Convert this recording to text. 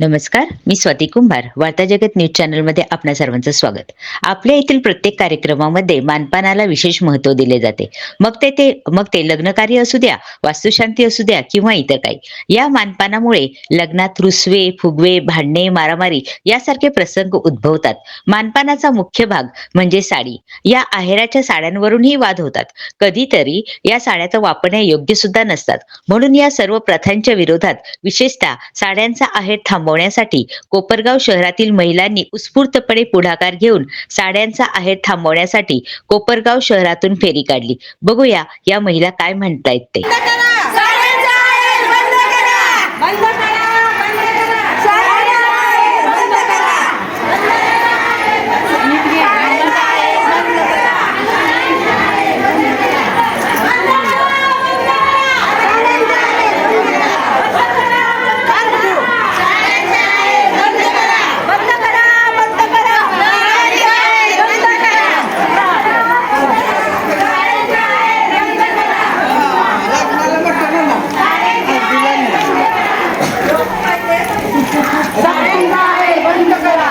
नमस्कार मी स्वाती कुंभार वार्ता जगत न्यूज चॅनलमध्ये आपणा सर्वांचं स्वागत. आपल्या येथील प्रत्येक कार्यक्रमामध्ये मानपानाला विशेष महत्त्व दिले जाते. मग ते ते मग ते लग्न कार्य असू द्या वास्तुशांती असू द्या किंवा इतर काही. या मानपानामुळे लग्नात रुसवे फुगवे भांडणे मारामारी यासारखे प्रसंग उद्भवतात. मानपानाचा मुख्य भाग म्हणजे साडी. या आहेराच्या साड्यांवरूनही वाद होतात. कधीतरी या साड्या तर वापरण्या योग्य सुद्धा नसतात. म्हणून या सर्व प्रथांच्या विरोधात विशेषतः साड्यांचा आहेर थांबवण्यासाठी कोपरगाव शहरातील महिलांनी उत्स्फूर्तपणे पुढाकार घेऊन साड्यांचा आहेर थांबवण्यासाठी कोपरगाव शहरातून फेरी काढली. बघूया या महिला काय म्हणतायत ते साड्यांचा आहेर बंद करा बंद करा बंद करा साड्यांचा आहेर बंद करा साड्यांचा आहेर बंद करा बंद करा बंद करा बंद करा साड्यांचा आहेर बंद करा